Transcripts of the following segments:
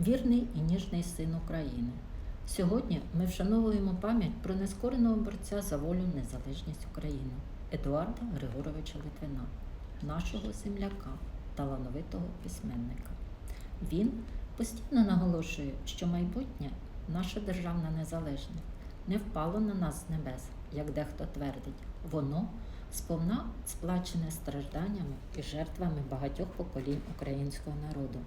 вірний і ніжний син України. Сьогодні ми вшановуємо пам'ять про нескореного борця за волю незалежність України Едуарда Григоровича Литвина, нашого земляка, талановитого письменника. Він постійно наголошує, що майбутнє наша державна незалежність не впало на нас з небес, як дехто твердить. Воно сповна сплачене стражданнями і жертвами багатьох поколінь українського народу.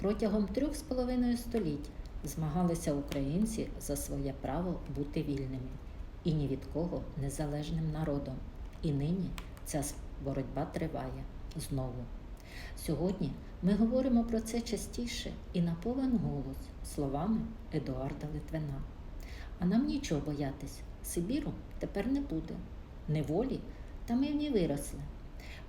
Протягом трьох з половиною століть змагалися українці за своє право бути вільними і ні від кого незалежним народом. І нині ця боротьба триває знову. Сьогодні ми говоримо про це частіше і на повен голос словами Едуарда Литвина. А нам нічого боятись, Сибіру тепер не буде. Неволі та ми в ній виросли.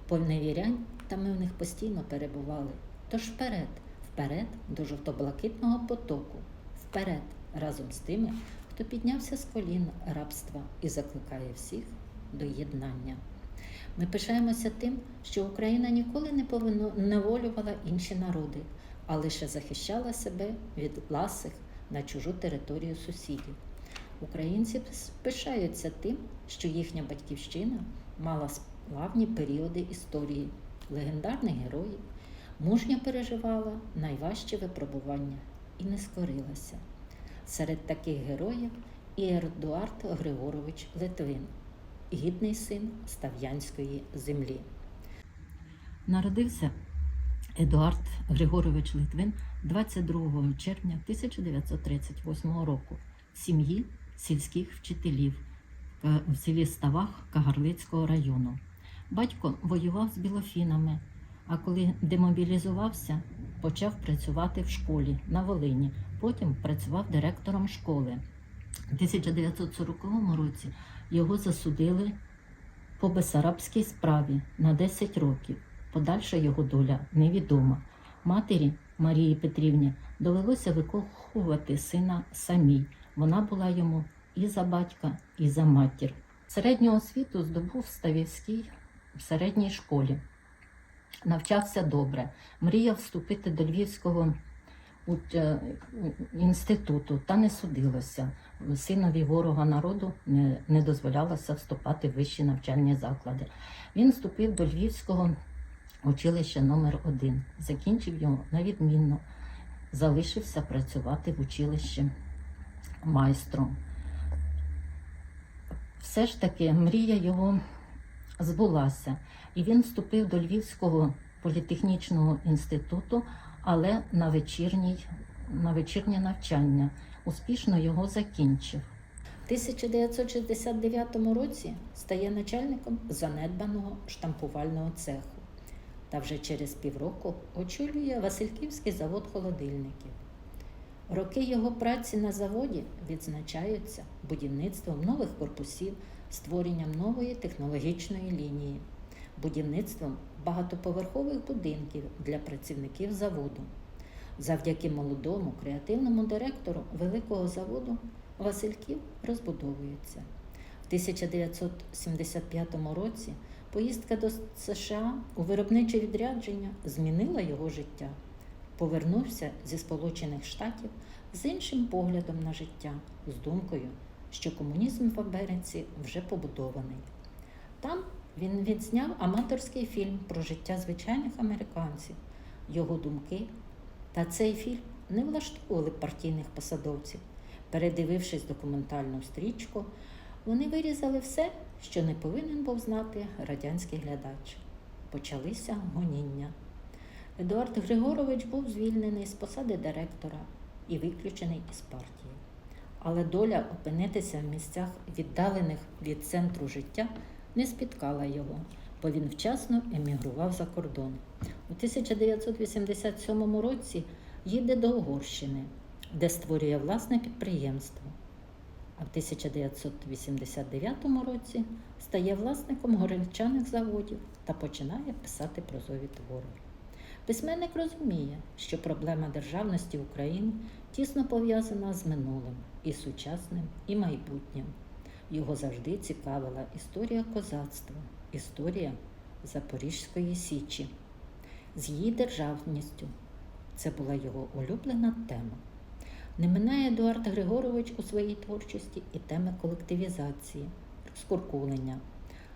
Поневірянь та ми в них постійно перебували. Тож вперед, вперед до жовто-блакитного потоку, вперед разом з тими, хто піднявся з колін рабства і закликає всіх до єднання. Ми пишаємося тим, що Україна ніколи не поневолювала інші народи, а лише захищала себе від ласих на чужу територію сусідів. Українці пишаються тим, що їхня батьківщина мала славні періоди історії, легендарних героїв, мужньо переживала найважчі випробування і не скорилася. Серед таких героїв і Едуард Григорович Литвин, гідний син Став'янської землі. Народився Едуард Григорович Литвин 22 червня 1938 року в сім'ї сільських вчителів в селі Ставах Кагарлицького району. Батько воював з білофінами, а коли демобілізувався, почав працювати в школі на Волині. Потім працював директором школи. У 1940 році його засудили по Бесарабській справі на 10 років. Подальша його доля невідома. Матері Марії Петрівні довелося викохувати сина самій. Вона була йому і за батька, і за матір. Середню освіту здобув Ставівський в середній школі. Навчався добре, мріяв вступити до Львівського інституту, та не судилося. Синові ворога народу не, не дозволялося вступати в вищі навчальні заклади. Він вступив до Львівського училища номер 1 закінчив його на відмінно, залишився працювати в училищі майстром. Все ж таки мрія його збулася, і він вступив до Львівського політехнічного інституту, але на, вечірній, на вечірнє навчання. Успішно його закінчив. В 1969 році стає начальником занедбаного штампувального цеху та вже через півроку очолює Васильківський завод холодильників. Роки його праці на заводі відзначаються будівництвом нових корпусів, створенням нової технологічної лінії, будівництвом багатоповерхових будинків для працівників заводу. Завдяки молодому креативному директору великого заводу Васильків розбудовується. В 1975 році поїздка до США у виробниче відрядження змінила його життя повернувся зі Сполучених Штатів з іншим поглядом на життя, з думкою, що комунізм в Америці вже побудований. Там він відзняв аматорський фільм про життя звичайних американців, його думки. Та цей фільм не влаштовували партійних посадовців. Передивившись документальну стрічку, вони вирізали все, що не повинен був знати радянський глядач. Почалися гоніння. Едуард Григорович був звільнений з посади директора і виключений із партії. Але доля опинитися в місцях, віддалених від центру життя, не спіткала його, бо він вчасно емігрував за кордон. У 1987 році їде до Угорщини, де створює власне підприємство. А в 1989 році стає власником горільчаних заводів та починає писати прозові твори. Письменник розуміє, що проблема державності України тісно пов'язана з минулим і сучасним, і майбутнім. Його завжди цікавила історія козацтва, історія Запорізької Січі з її державністю Це була його улюблена тема. Не минає Едуард Григорович у своїй творчості і теми колективізації, розкуркулення.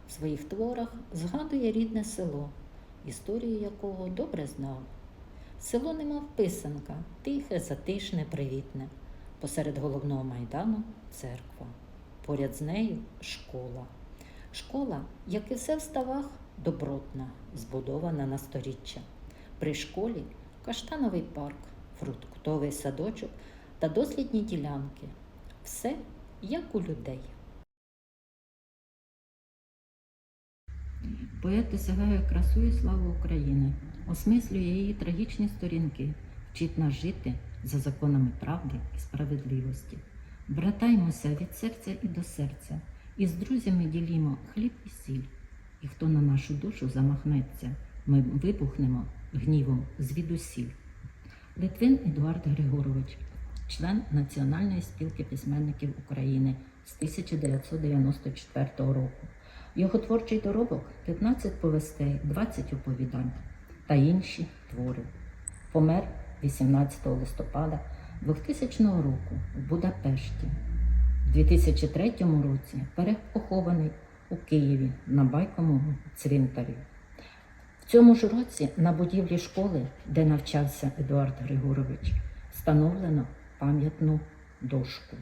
В своїх творах згадує рідне село, історію якого добре знав. Село немов писанка, тихе, затишне, привітне. Посеред головного майдану церква. Поряд з нею школа. Школа, як і все в ставах, добротна, збудована на сторіччя. При школі каштановий парк, фруктовий садочок та дослідні ділянки. Все як у людей. Поет досягає красу і славу України, осмислює її трагічні сторінки, вчить нас жити за законами правди і справедливості. Братаймося від серця і до серця, і з друзями ділімо хліб і сіль. І хто на нашу душу замахнеться, ми вибухнемо гнівом звідусіль. Литвин Едуард Григорович, член Національної спілки письменників України з 1994 року. Його творчий доробок 15 повестей, 20 оповідань та інші твори. Помер 18 листопада 2000 року в Будапешті. У 2003 році перепохований у Києві на Байковому цвинтарі. В цьому ж році на будівлі школи, де навчався Едуард Григорович, встановлено пам'ятну дошку.